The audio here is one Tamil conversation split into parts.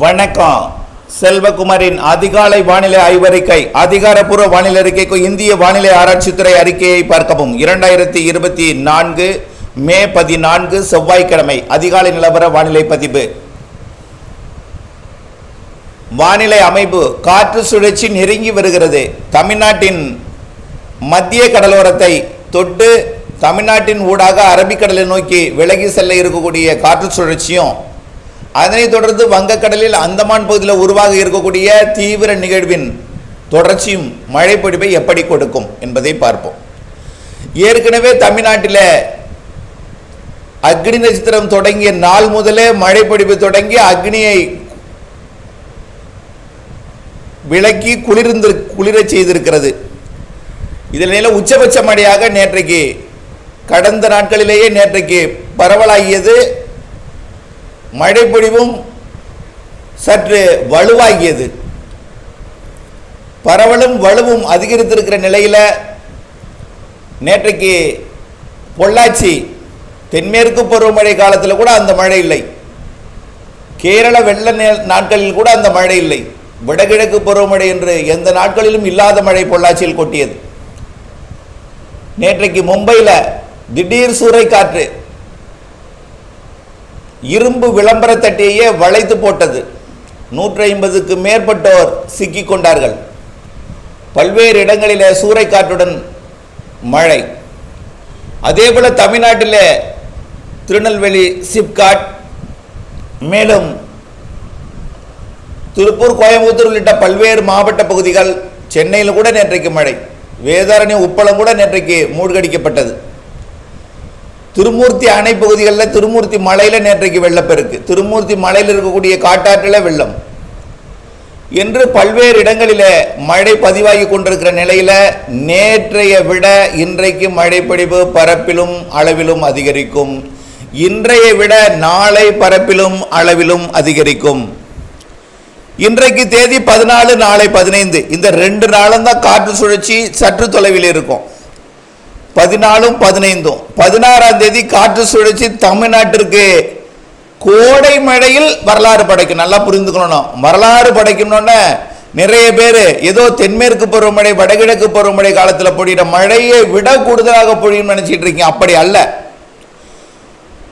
வணக்கம். செல்வகுமாரின் அதிகாலை வானிலை ஆய்வறிக்கை அதிகாரப்பூர்வ வானிலை அறிக்கைக்கு இந்திய வானிலை ஆராய்ச்சித்துறை அறிக்கையை பார்க்கவும். இரண்டாயிரத்தி இருபத்தி நான்கு மே பதினான்கு செவ்வாய்க்கிழமை அதிகாலை நிலவர வானிலை பதிவு. வானிலை அமைப்பு காற்று சுழற்சி நெருங்கி வருகிறது. தமிழ்நாட்டின் மத்திய கடலோரத்தை தொட்டு தமிழ்நாட்டின் ஊடாக அரபிக்கடலை நோக்கி விலகி செல்ல இருக்கக்கூடிய காற்று சுழற்சியும் அதனைத் தொடர்ந்து வங்கக்கடலில் அந்தமான் பகுதியில் உருவாக இருக்கக்கூடிய தீவிர நிகழ்வின் தொடர்ச்சியும் மழைப்பொழிவை எப்படி கொடுக்கும் என்பதை பார்ப்போம். ஏற்கனவே தமிழ்நாட்டில் அக்னி நட்சத்திரம் தொடங்கிய நாள் முதலே மழைப்பொழிவு தொடங்கி அக்னியை விலக்கி குளிர்ந்து குளிரச் செய்திருக்கிறது. இதில் நில உச்சபட்ச மழையாக நேற்றைக்கு கடந்த நாட்களிலேயே நேற்றைக்கு பரவலாகியது மழைப்பொழிவும் சற்று வலுவாகியது. பரவலும் வலுவும் அதிகரித்திருக்கிற நிலையில் நேற்றைக்கு பொள்ளாச்சி தென்மேற்கு பருவமழை காலத்தில் கூட அந்த மழை இல்லை. கேரள வெள்ள நாட்களில் கூட அந்த மழை இல்லை. வடகிழக்கு பருவமழை என்று எந்த நாட்களிலும் இல்லாத மழை பொள்ளாச்சியில் கொட்டியது. நேற்றைக்கு மும்பையில் திடீர் சூறைக்காற்று இரும்பு விளம்பர தட்டையே வளைத்து போட்டது. நூற்றி ஐம்பதுக்கு மேற்பட்டோர் சிக்கிக் கொண்டார்கள். பல்வேறு இடங்களிலே சூறைக்காற்றுடன் மழை. அதேபோல் தமிழ்நாட்டில் திருநெல்வேலி சிப்காட் மேலும் திருப்பூர் கோயம்புத்தூர் உள்ளிட்ட பல்வேறு மாவட்ட பகுதிகள் சென்னையில் கூட நேற்றைக்கு மழை. வேதாரண்யம் உப்பளம் கூட நேற்றைக்கு மூழ்கடிக்கப்பட்டது. திருமூர்த்தி அணை பகுதிகளில் திருமூர்த்தி மலையில் நேற்றைக்கு வெள்ளப்பெருக்கு திருமூர்த்தி மலையில் இருக்கக்கூடிய காட்டாற்றில் வெள்ளம். என்று பல்வேறு இடங்களிலே மழை பதிவாகி கொண்டிருக்கிற நிலையில் நேற்றைய விட இன்றைக்கு மழைப்பொழிவு பரப்பிலும் அளவிலும் அதிகரிக்கும். இன்றைய விட நாளை பரப்பிலும் அளவிலும் அதிகரிக்கும். இன்றைக்கு தேதி பதினாலு நாளை பதினைந்து. இந்த ரெண்டு நாளும் தான் காற்று சுழற்சி சற்று தொலைவில் இருக்கும். பதினாலும் பதினைந்தும். பதினாறாம் தேதி காற்று சுழற்சி தமிழ்நாட்டிற்கு கோடை மழையில் வரலாறு படைக்கும். நல்லா புரிந்துக்கணும் வரலாறு படைக்கணும்னு நிறைய பேர் ஏதோ தென்மேற்கு பருவமழை வடகிழக்கு பருவமழை காலத்தில் பொழிகிற மழையை விட கூடுதலாக பொழியும் நினச்சிட்டு இருக்கீங்க. அப்படி அல்ல.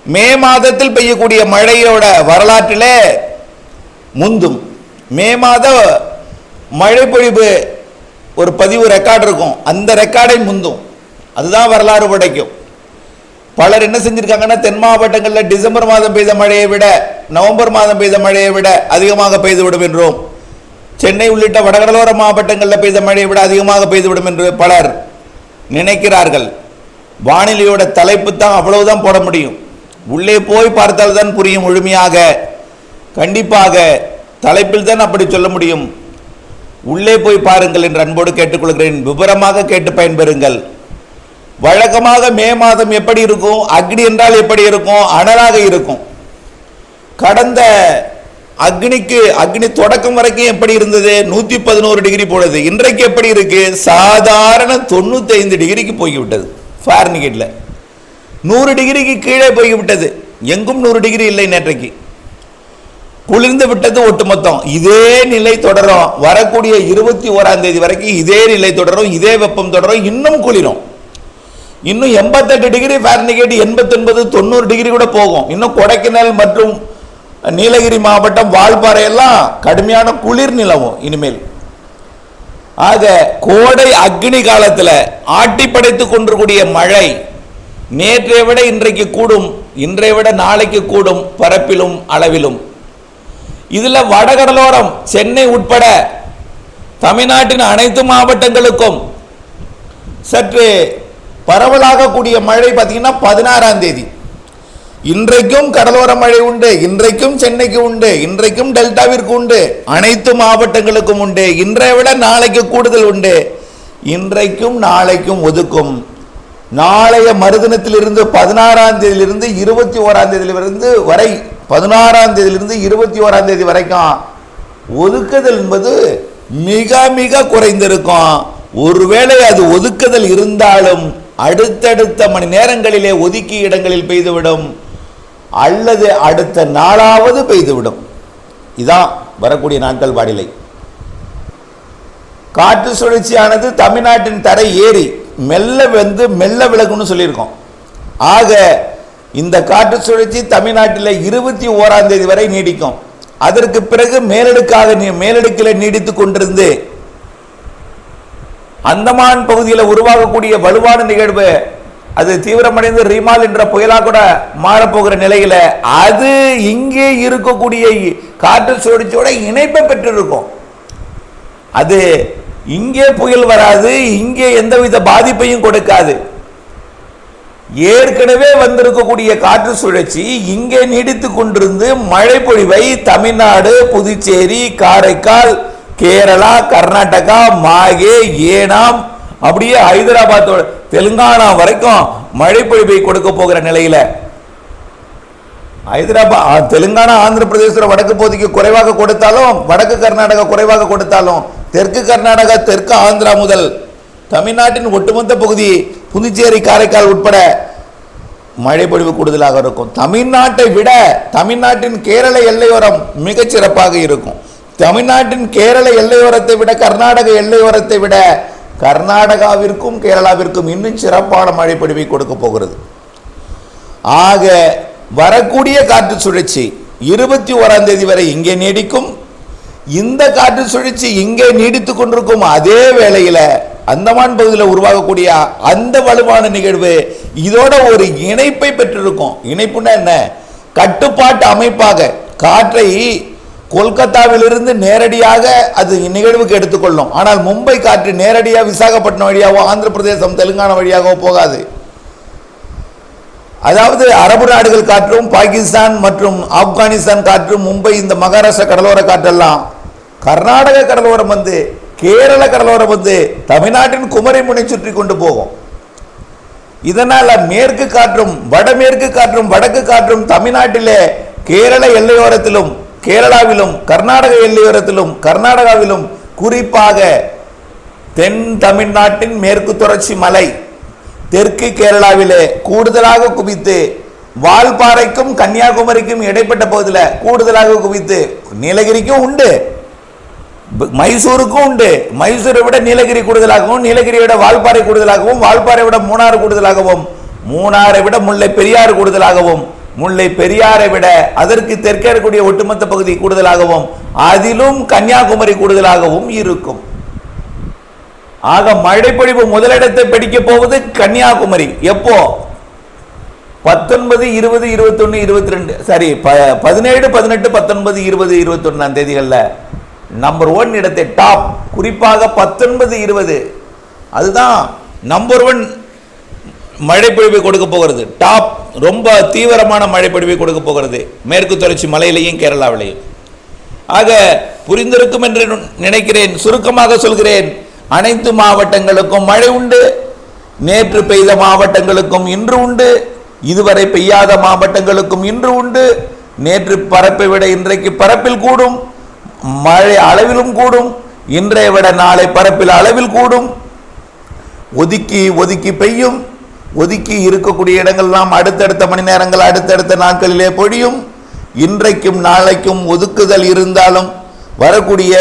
மே மாதத்தில் பெய்யக்கூடிய மழையோட வரலாற்றிலே முந்தும். மே மாத மழை பொழிவு ஒரு பதிவு ரெக்கார்டு இருக்கும். அந்த ரெக்கார்டை முந்தும். அதுதான் வரலாறு படைக்கும். பலர் என்ன செஞ்சிருக்காங்கன்னா தென் மாவட்டங்களில் டிசம்பர் மாதம் பெய்த மழையை விட நவம்பர் மாதம் பெய்த மழையை விட அதிகமாக பெய்துவிடும் என்றும் சென்னை உள்ளிட்ட வடகடலோர மாவட்டங்களில் பெய்த மழையை விட அதிகமாக பெய்துவிடும் என்று பலர் நினைக்கிறார்கள். வானிலையோட தலைப்பு தான் அவ்வளவுதான் போட முடியும். உள்ளே போய் பார்த்தால் தான் புரியும் முழுமையாக. கண்டிப்பாக தலைப்பில் தான் அப்படி சொல்ல முடியும். உள்ளே போய் பாருங்கள் என்று அன்போடு கேட்டுக்கொள்கிறேன். விவரமாக கேட்டு பயன்பெறுங்கள். வழக்கமாக மே மாதம் எப்படி இருக்கும்? அக்னி என்றால் எப்படி இருக்கும்? அனலாக இருக்கும். கடந்த அக்னிக்கு அக்னி தொடக்கம் வரைக்கும் எப்படி இருந்தது? நூத்தி பதினோரு டிகிரி போனது இன்றைக்கு எப்படி இருக்கு? சாதாரண தொண்ணூத்தைந்து டிகிரிக்கு போய்விட்டது. ஃபாரன்ஹீட்ல நூறு டிகிரிக்கு கீழே போய்விட்டது. எங்கும் நூறு டிகிரி இல்லை நேற்றைக்கு. குளிர்ந்து விட்டது ஒட்டுமொத்தம். இதே நிலை தொடரும். வரக்கூடிய இருபத்தி ஓராம் தேதி வரைக்கும் இதே நிலை தொடரும். இதே வெப்பம் தொடரும். இன்னும் குளிரும். இன்னும் எண்பத்தெட்டு டிகிரி ஃபாரன்ஹீட் எண்பத்தொன்பது தொண்ணூறு டிகிரி கூட போகும். இன்னும் கொடைக்கானல் மற்றும் நீலகிரி மாவட்டம் வால்பாறையெல்லாம் கடுமையான குளிர் நிலவும் இனிமேல். ஆக கோடை அக்னி காலத்தில் ஆட்டி படைத்து கொண்டிருக்கூடிய மழை நேற்றைய விட இன்றைக்கு கூடும் இன்றைய விட நாளைக்கு கூடும் பரப்பிலும் அளவிலும். இதில் வடகடலோரம் சென்னை உட்பட தமிழ்நாட்டின் அனைத்து மாவட்டங்களுக்கும் சற்று பரவலாக கூடிய மழை பார்த்தீங்கன்னா பதினாறாம் தேதி. இன்றைக்கும் கடலோர மழை உண்டு இன்றைக்கும் சென்னைக்கு உண்டு இன்றைக்கும் டெல்டாவிற்கு உண்டு அனைத்து மாவட்டங்களுக்கும் உண்டு இன்றைய விட நாளைக்கு கூடுதல் உண்டு. இன்றைக்கும் நாளைக்கும் ஒதுக்கும். நாளைய மறுதினத்திலிருந்து பதினாறாம் தேதியிலிருந்து இருபத்தி ஓராம் தேதியிலிருந்து வரை பதினாறாம் தேதியிலிருந்து இருபத்தி ஓராம் தேதி வரைக்கும் ஒதுக்குதல் என்பது மிக மிக குறைந்திருக்கும். ஒருவேளை அது ஒதுக்குதல் இருந்தாலும் அடுத்தடுத்த மணி நேரங்களிலே ஒதுக்கி இடங்களில் பெய்துவிடும் அல்லது அடுத்த நாளாவது பெய்துவிடும். இதான் வரக்கூடிய நாட்கள் வானிலை காற்று சுழற்சியானது தமிழ்நாட்டின் தரை ஏறி மெல்ல வந்து மெல்ல விலகுன்னு சொல்லியிருக்கோம். ஆக இந்த காற்று சுழற்சி தமிழ்நாட்டில் இருபத்தி ஓராம் தேதி வரை நீடிக்கும். அதற்கு பிறகு மேலடுக்காக நீ- மேலடுக்கில் நீடித்து கொண்டிருந்து அந்தமான் பகுதியில் உருவாகக்கூடிய வலுவான நிகழ்வு அது தீவிரமடைந்து ரிமால் என்ற புயலாக கூட மாறப்போகிற நிலையில அது இங்கே இருக்கக்கூடிய காற்று சுழற்சியோட இணைப்பை பெற்றிருக்கும். அது இங்கே புயல் வராது இங்கே எந்தவித பாதிப்பையும் கொடுக்காது. ஏற்கனவே வந்திருக்கக்கூடிய காற்று சுழற்சி இங்கே நீடித்து கொண்டிருந்து மழை பொழிவை தமிழ்நாடு புதுச்சேரி காரைக்கால் கேரளா கர்நாடகா மாகே ஏனாம் அப்படியே ஹைதராபாத்தோட தெலுங்கானா வரைக்கும் மழை பொழிவை கொடுக்க போகிற நிலையில. ஹைதராபாத் தெலுங்கானா ஆந்திர பிரதேச வடக்கு பகுதிக்கு குறைவாக கொடுத்தாலும் வடக்கு கர்நாடகா குறைவாக கொடுத்தாலும் தெற்கு கர்நாடகா தெற்கு ஆந்திரா முதல் தமிழ்நாட்டின் ஒட்டுமொத்த பகுதி புதுச்சேரி காரைக்கால் உட்பட மழை பொழிவு கூடுதலாக இருக்கும். தமிழ்நாட்டை விட தமிழ்நாட்டின் கேரள எல்லையோரம் மிகச்சிறப்பாக இருக்கும். தமிழ்நாட்டின் கேரள எல்லையோரத்தை விட கர்நாடக எல்லையோரத்தை விட கர்நாடகாவிற்கும் கேரளாவிற்கும் இன்னும் சிறப்பான மழை பொழிவை கொடுக்க போகிறது. ஆக வரக்கூடிய காற்று சுழற்சி இருபத்தி ஓராம் தேதி வரை இங்கே நீடிக்கும். இந்த காற்று சுழற்சி இங்கே நீடித்துக் கொண்டிருக்கும் அதே வேளையில் அந்தமான் பகுதியில் உருவாகக்கூடிய அந்த வலுவான நிகழ்வு இதோட ஒரு இணைப்பை பெற்றிருக்கும். இணைப்புனா என்ன? கட்டுப்பாட்டு அமைப்பாக காற்றை கொல்கத்தாவிலிருந்து நேரடியாக அது நிகழ்வுக்கு எடுத்துக்கொள்ளும். ஆனால் மும்பை காற்று நேரடியாக விசாகப்பட்டினம் வழியாகவோ ஆந்திர பிரதேசம் தெலுங்கானா வழியாகவோ போகாது. அதாவது அரபு நாடுகள் காற்றும் பாகிஸ்தான் மற்றும் ஆப்கானிஸ்தான் காற்றும் மும்பை இந்த மகாராஷ்டிரா கடலோர காற்றெல்லாம் கர்நாடக கடலோரம் வந்து கேரள கடலோரம் வந்து தமிழ்நாட்டின் குமரி முனை சுற்றி கொண்டு போகும். இதனால் மேற்கு காற்றும் வடமேற்கு காற்றும் வடக்கு காற்றும் தமிழ்நாட்டிலே கேரள எல்லையோரத்திலும் கேரளாவிலும் கர்நாடக எல்லையோரத்திலும் கர்நாடகாவிலும் குறிப்பாக தென் தமிழ்நாட்டின் மேற்கு தொடர்ச்சி மலை தெற்கு கேரளாவிலே கூடுதலாக குவித்து வால்பாறைக்கும் கன்னியாகுமரிக்கும் இடைப்பட்ட பகுதியில் கூடுதலாக குவித்து நீலகிரிக்கும் உண்டு. மைசூருக்கும் உண்டு. மைசூரை விட நீலகிரி கூடுதலாகவும் நீலகிரியை விட வால்பாறை கூடுதலாகவும் வால்பாறை விட மூணாறு கூடுதலாகவும் மூணாரை விட முல்லை பெரியாறு கூடுதலாகவும் முல்லை பெரியாரை விட அதற்கு தெற்கே இருக்கக்கூடிய ஒட்டுமொத்த பகுதி கூடுதலாகவும் அதிலும் கன்னியாகுமரி கூடுதலாகவும் இருக்கும். ஆக மழைப்பொழிவு முதலிடத்தை பிடிக்க போவது கன்னியாகுமரி. எப்போ? பத்தொன்பது இருபது இருபத்தொன்னு இருபத்தி ரெண்டு சாரி ப- பதினேழு பதினெட்டு பத்தொன்பது இருபது இருபத்தொன்னாம் தேதிகளில் நம்பர் ஒன் இடத்தை டாப் குறிப்பாக பத்தொன்பது இருபது. அதுதான் நம்பர் ஒன் மழைப்பொழிவை கொடுக்க போகிறது. டாப் ரொம்ப தீவிரமான மழைப்பொழிவை கொடுக்க போகிறது. மேற்கு தொடர்ச்சி மலையிலையும் கேரளாவிலையும். ஆக புரிந்திருக்கும் என்று நினைக்கிறேன் சுருக்கமாக சொல்கிறேன். அனைத்து மாவட்டங்களுக்கும் மழை உண்டு. நேற்று பெய்த மாவட்டங்களுக்கும் இன்று உண்டு. இதுவரை பெய்யாத மாவட்டங்களுக்கும் இன்று உண்டு. நேற்று பரப்பை விட இன்றைக்கு பரப்பில் கூடும். மழை அளவிலும் கூடும். இன்றைய விட நாளை பரப்பில் அளவில் கூடும். ஒதுக்கி ஒதுக்கி பெய்யும். ஒதுக்கி இருக்கக்கூடிய இடங்கள்லாம் அடுத்தடுத்த மணி நேரங்கள் அடுத்தடுத்த நாட்களிலே பொழியும். இன்றைக்கும் நாளைக்கும் ஒதுக்குதல் இருந்தாலும் வரக்கூடிய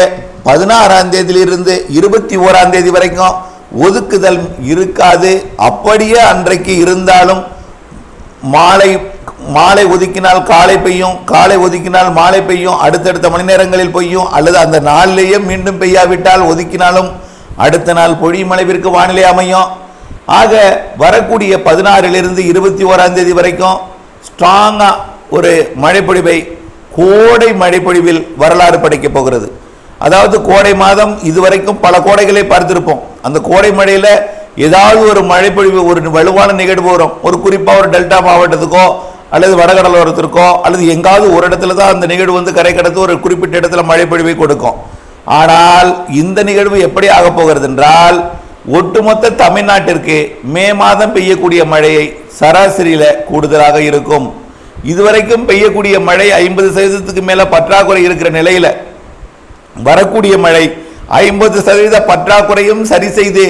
பதினாறாம் தேதியிலிருந்து இருபத்தி ஓராம் தேதி வரைக்கும் ஒதுக்குதல் இருக்காது. அப்படியே அன்றைக்கு இருந்தாலும் மாலை மாலை ஒதுக்கினால் காலை பெய்யும் காலை ஒதுக்கினால் மாலை பெய்யும் அடுத்தடுத்த மணி நேரங்களில் பெய்யும் அல்லது அந்த நாளிலேயே மீண்டும் பெய்யாவிட்டால் ஒதுக்கினாலும் அடுத்த நாள் பொழியும் அளவிற்கு வானிலை அமையும். ஆக வரக்கூடிய பதினாறிலிருந்து இருபத்தி ஓராம் தேதி வரைக்கும் ஸ்ட்ராங்காக ஒரு மழைப்பொழிவை கோடை மழைப்பொழிவில் வரலாறு படைக்கப் போகிறது. அதாவது கோடை மாதம் இதுவரைக்கும் பல கோடைகளை பார்த்திருப்போம். அந்த கோடை மழையில் ஏதாவது ஒரு மழைப்பொழிவு ஒரு வலுவான நிகழ்வு வரும். ஒரு குறிப்பாக ஒரு டெல்டா மாவட்டத்துக்கோ அல்லது வடகடலோரத்திற்கோ அல்லது எங்காவது ஒரு இடத்துல தான் அந்த நிகழ்வு வந்து கரை கடத்து ஒரு குறிப்பிட்ட இடத்துல மழைப்பொழிவை கொடுக்கும். ஆனால் இந்த நிகழ்வு எப்படி ஆகப் போகிறது என்றால் ஒட்டுமொத்த தமிழ்நாட்டிற்கு மே மாதம் பெய்யக்கூடிய மழையை சராசரியில் கூடுதலாக இருக்கும். இதுவரைக்கும் பெய்யக்கூடிய மழை ஐம்பது சதவீதத்துக்கு மேலே பற்றாக்குறை இருக்கிற நிலையில் வரக்கூடிய மழை ஐம்பது சதவீத பற்றாக்குறையும் சரி செய்து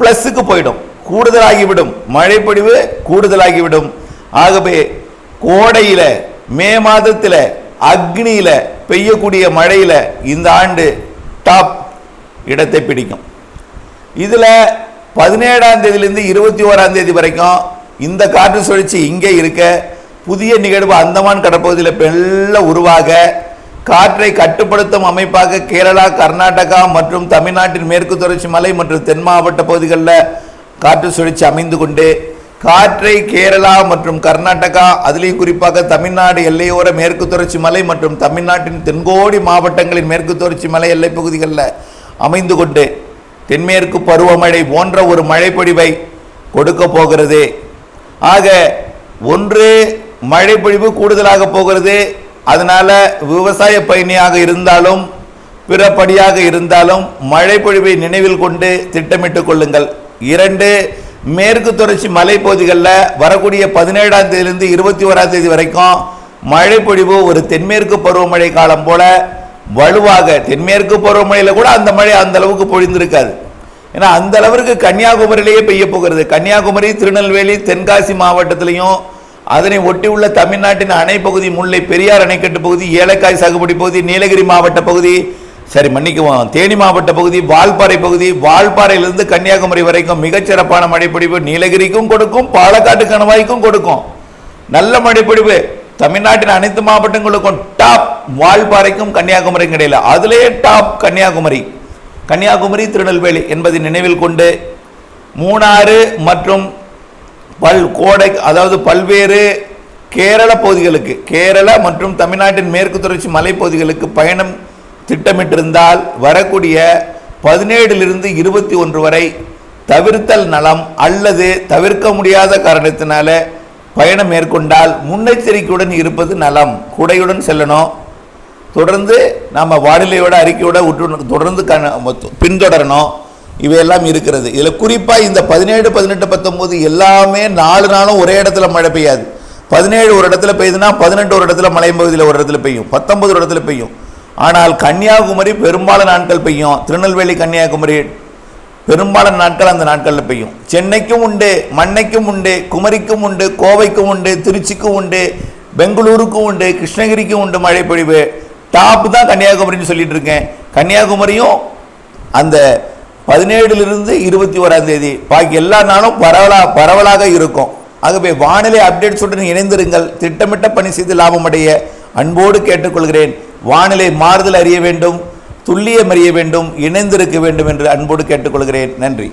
ப்ளஸ்ஸுக்கு போயிடும். கூடுதலாகிவிடும். மழைப்பொழிவு கூடுதலாகிவிடும். ஆகவே கோடையில் மே மாதத்தில் அக்னியில் பெய்யக்கூடிய மழையில் இந்த ஆண்டு டாப் இடத்தை பிடிக்கும். இதில் பதினேழாம் தேதியிலேருந்து இருபத்தி ஓராம் தேதி வரைக்கும் இந்த காற்று சுழற்சி இங்கே இருக்க புதிய நிகழ்வு அந்தமான் கடற்பகுதியில் மெல்ல உருவாக காற்றை கட்டுப்படுத்தும் அமைப்பாக கேரளா கர்நாடகா மற்றும் தமிழ்நாட்டின் மேற்கு தொடர்ச்சி மலை மற்றும் தென் மாவட்ட பகுதிகளில் காற்று சுழற்சி அமைந்து கொண்டு காற்றை கேரளா மற்றும் கர்நாடகா அதிலேயும் குறிப்பாக தமிழ்நாடு எல்லையோர மேற்கு தொடர்ச்சி மலை மற்றும் தமிழ்நாட்டின் தென்கோடி மாவட்டங்களின் மேற்கு தொடர்ச்சி மலை எல்லைப்பகுதிகளில் அமைந்து கொண்டு தென்மேற்கு பருவமழை போன்ற ஒரு மழைப்பொழிவை கொடுக்க போகிறது. ஆக ஒன்று மழைப்பொழிவு கூடுதலாக போகிறது. அதனால விவசாய பயணியாக இருந்தாலும் பிறப்படியாக இருந்தாலும் மழைப்பொழிவை நினைவில் கொண்டு திட்டமிட்டுக் கொள்ளுங்கள். இரண்டு மேற்கு தொடர்ச்சி மலைப்பகுதிகளில் வரக்கூடிய பதினேழாம் தேதியிலிருந்து இருபத்தி ஓராம் தேதி வரைக்கும் மழைப்பொழிவு ஒரு தென்மேற்கு பருவமழை காலம் போல வலுவாக தென்மேற்கு பருவமழையில் கூட அந்த மழை அந்த அளவுக்கு பொழிந்திருக்காது. ஏன்னா அந்த அளவிற்கு கன்னியாகுமரியிலேயே பெய்ய போகிறது. கன்னியாகுமரி திருநெல்வேலி தென்காசி மாவட்டத்திலையும் அதனை ஒட்டியுள்ள தமிழ்நாட்டின் அணை பகுதி முல்லை பெரியார் அணைக்கட்டு பகுதி ஏலக்காய் சாகுபடி பகுதி நீலகிரி மாவட்ட பகுதி சரி மன்னிக்குவோம் தேனி மாவட்ட பகுதி வால்பாறை பகுதி வால்பாறையிலிருந்து கன்னியாகுமரி வரைக்கும் மிகச்சிறப்பான மழைப்பிடிப்பு நீலகிரிக்கும் கொடுக்கும் பாலக்காட்டு கணவாய்க்கும் கொடுக்கும். நல்ல மழைப்பிடிப்பு தமிழ்நாட்டின் அனைத்து மாவட்டங்களுக்கும் டாப் வால்பாறைக்கும் கன்னியாகுமரிக்கும் இடையில. அதிலே டாப் கன்னியாகுமரி. கன்னியாகுமரி திருநெல்வேலி என்பதை நினைவில் கொண்டு மூணாறு மற்றும் பல் கோடை அதாவது பல்வேறு கேரள பகுதிகளுக்கு கேரள மற்றும் தமிழ்நாட்டின் மேற்கு தொடர்ச்சி மலைப்பகுதிகளுக்கு பயணம் திட்டமிட்டிருந்தால் வரக்கூடிய பதினேழிலிருந்து இருபத்தி ஒன்று வரை தவிர்த்தல் நலம் அல்லது தவிர்க்க முடியாத காரணத்தினால பயணம் மேற்கொண்டால் முன்னெச்சரிக்கையுடன் இருப்பது நலம். குடையுடன் செல்லணும். தொடர்ந்து நம்ம வானிலையோட அறிக்கையோட உற்று தொடர்ந்து கண பின்தொடரணும். இவையெல்லாம் இருக்கிறது. இதில் குறிப்பாக இந்த பதினேழு பதினெட்டு பத்தொம்போது எல்லாமே நாலு நாளும் ஒரே இடத்துல மழை பெய்யாது. பதினேழு ஒரு இடத்துல பெய்யுதுன்னா பதினெட்டு ஒரு இடத்துல மலைப்பகுதியில் ஒரு இடத்துல பெய்யும். பத்தொன்பது ஒரு இடத்துல பெய்யும். ஆனால் கன்னியாகுமரி பெரும்பாலான நாட்கள் பெய்யும். திருநெல்வேலி கன்னியாகுமரி பெரும்பாலான நாட்கள் அந்த நாட்களில் பெய்யும். சென்னைக்கும் உண்டு மண்ணைக்கும் உண்டு குமரிக்கும் உண்டு கோவைக்கும் உண்டு திருச்சிக்கும் உண்டு பெங்களூருக்கும் உண்டு கிருஷ்ணகிரிக்கும் உண்டு மழை பொழிவு. டாப் தான் கன்னியாகுமரின்னு சொல்லிட்டு இருக்கேன். கன்னியாகுமரியும் அந்த பதினேழுலேருந்து இருபத்தி ஓராம் தேதி. பாக்கி எல்லா நாளும் பரவலாக பரவலாக இருக்கும். ஆகவே வானிலை அப்டேட்ஸுடன் இணைந்திருங்கள். திட்டமிட்ட பணி செய்து லாபம் அடைய அன்போடு கேட்டுக்கொள்கிறேன். வானிலை மாறுதல் அறிய வேண்டும். துல்லியமறிய வேண்டும் இணைந்திருக்க வேண்டும் என்று அன்போடு கேட்டுக்கொள்கிறேன். நன்றி.